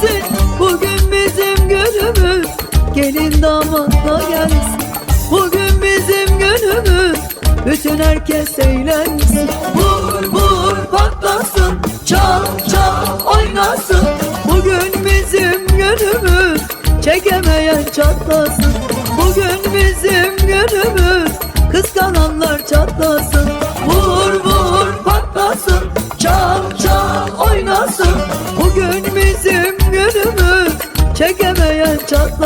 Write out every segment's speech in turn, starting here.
şenlensin Bugün bizim günümüz. Gelin damatla gelsin. Bugün bizim günümüz. Bütün herkes eğlensin. Vur vur patlasın. Çal çal oynasın. Bugün bizim günümüz. Çekemeyen çatlasın. Bugün bizim günümüz. Kıskananlar çatlasın. Vur vur patlasın. Çal çal oynasın. Bugün Çekemeyen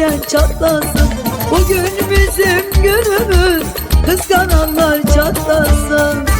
Çekemeyen çatlasın. Bugün bizim günümüz. Kıskananlar çatlasın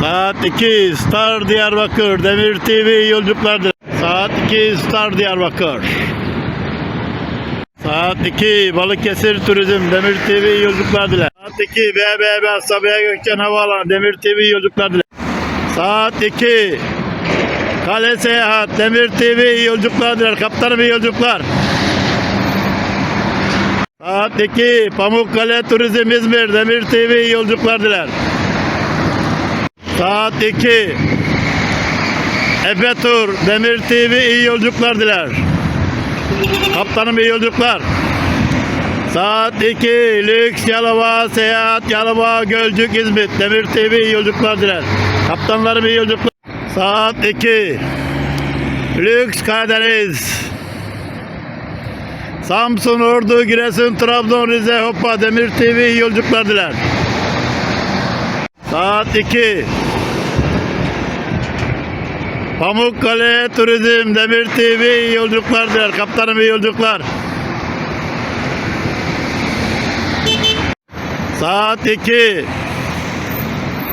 Saat 2 Star Diyarbakır Demir TV yolculuklardır. Saat 2 Star Diyarbakır. Saat 2 Balıkesir Turizm Demir TV yolculuklar. Saat 2 BBB Sabiha Gökçen Havaalanı Demir TV yolculuklar. Saat 2 Kale Seyahat Demir TV yolculuklar diler. Kaptanım yolculuklar. Saat 2 Pamukkale Turizm İzmir Demir TV yolculuklar. Saat 2 Efe Tur Demir TV iyi yolculuklar diler. Kaptanım iyi yolculuklar. Saat 2 Lüks Yalova Seyahat Yalova Gölcük İzmit Demir TV iyi yolculuklar diler. Kaptanlarım iyi yolculuklar. Saat 2 Lüks Karadeniz Samsun, Ordu, Giresun, Trabzon, Rize, Hoppa, Demir TV iyi yolculuklar diler. Saat 2 Pamukkale Turizm, Demir TV iyi yolculuklar diler. Kaptanım iyi yolculuklar. Saat 2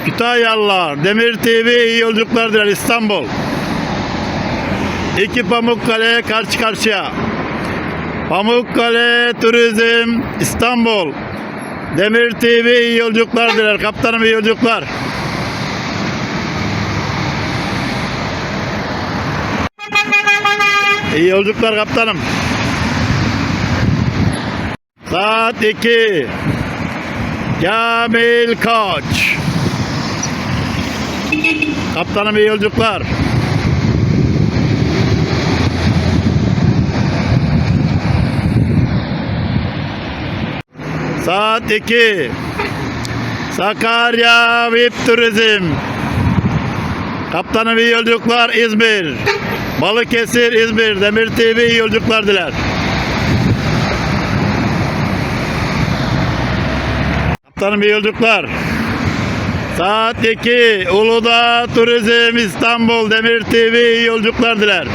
Kütahyalılar, Demir TV iyi yolculuklar diler İstanbul. 2 Pamukkale karşı karşıya. Pamukkale Turizm İstanbul. Demir TV iyi yolculuklar diler. Kaptanım iyi yolculuklar. İyi yolculuklar kaptanım. Saat 2. Kamil Koç. Kaptanım iyi yolculuklar. Saat 2. Sakarya VIP Turizm. Kaptanım iyi yolculuklar İzmir. Balıkesir İzmir. Demir TV iyi yolculuklar diler. Kaptanım iyi. Saat 2. Uludağ Turizm İstanbul Demir TV iyi diler.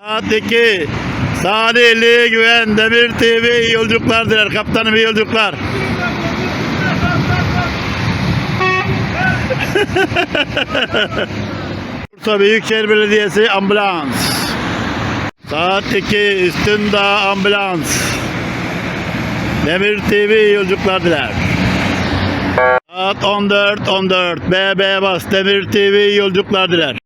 Saat 2. Sadeli Güven Demir TV iyi yolculuklar diler. Kaptanım iyi yolculuklar. Bursa Büyükşehir Belediyesi ambulans. Saat 2 Üstündağ ambulans. Demir TV yolculuklar diler. Saat 14 14 BB Bas Demir TV yolculuklar diler.